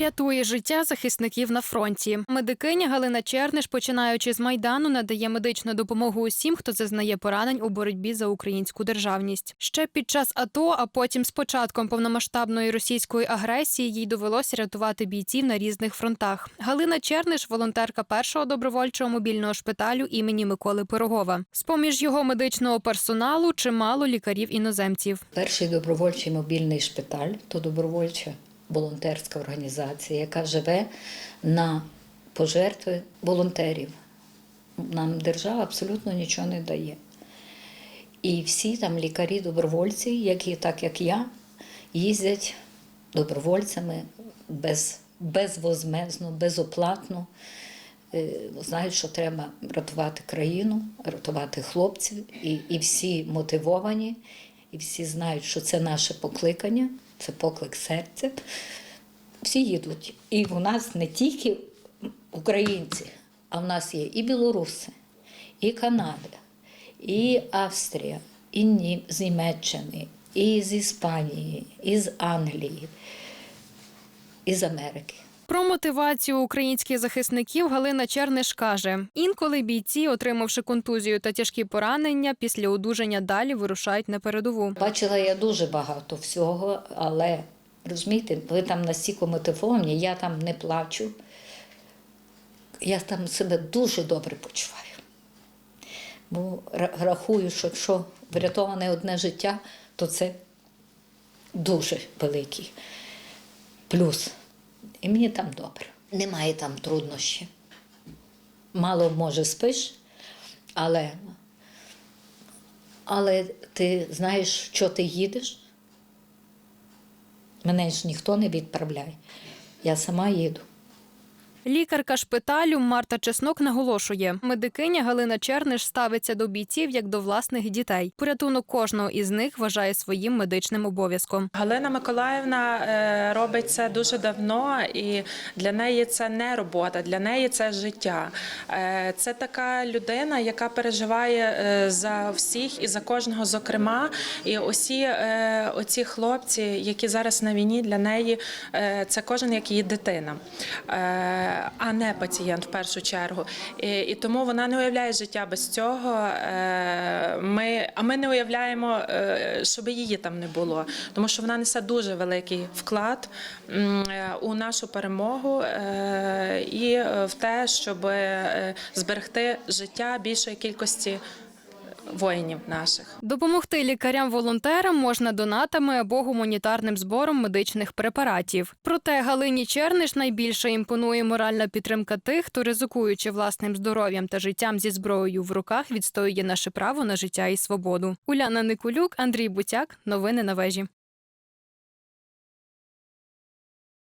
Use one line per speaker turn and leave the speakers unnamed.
Рятує життя захисників на фронті. Медикиня Галина Черниш, починаючи з майдану, надає медичну допомогу усім, хто зазнає поранень у боротьбі за українську державність. Ще під час АТО, а потім з початком повномасштабної російської агресії, їй довелося рятувати бійців на різних фронтах. Галина Черниш, волонтерка першого добровольчого мобільного шпиталю імені Миколи Пирогова. З поміж його медичного персоналу чимало лікарів іноземців.
Перший добровольчий мобільний шпиталь то добровольча волонтерська організація, яка живе на пожертви волонтерів. Нам держава абсолютно нічого не дає. І всі там лікарі-добровольці, які, так як я, їздять добровольцями без, безвозмезно, безоплатно. Е, Знають, що треба рятувати країну, рятувати хлопців, і, і всі мотивовані, і всі знають, що це наше покликання, це поклик серця. Всі їдуть. І в нас не тільки українці, а в нас є і білоруси, і Канада, і Австрія, і Нім... з Німеччини, і з Іспанії, і з Англії, і з Америки.
Про мотивацію українських захисників Галина Черниш каже: інколи бійці, отримавши контузію та тяжкі поранення, після одужання далі вирушають на передову.
Бачила я дуже багато всього, але розумієте, ви там настільки мотивовані, я там не плачу. Я там себе дуже добре почуваю. Бо рахую, що якщо врятоване одне життя, то це дуже великий плюс. І мені там добре. Немає там труднощів. Мало може спиш, але але ти знаєш, що ти їдеш? Мене ж ніхто не відправляє. Я сама їду.
Лікарка шпиталю Марта Чеснок наголошує: медикиня Галина Черниш ставиться до бійців як до власних дітей. Порятунок кожного із них вважає своїм медичним обов'язком.
Галина Миколаївна е, робить це дуже давно, і для неї це не робота, для неї це життя. Е, Це така людина, яка переживає е, за всіх і за кожного, зокрема. І усі оці хлопці, які зараз на війні, для неї це кожен як її дитина, а не пацієнт в першу чергу. І, і тому вона не уявляє життя без цього. Е, Ми, а ми не уявляємо, е, щоб її там не було, тому що вона несе дуже великий вклад е, у нашу перемогу і в те, щоб зберегти життя більшої кількості воїнів наших.
Допомогти лікарям-волонтерам можна донатами або гуманітарним збором медичних препаратів. Проте Галині Черниш найбільше імпонує моральна підтримка тих, хто ризикуючи власним здоров'ям та життям зі зброєю в руках, відстоює наше право на життя і свободу. Уляна Никулюк, Андрій Бутяк. Новини на вежі.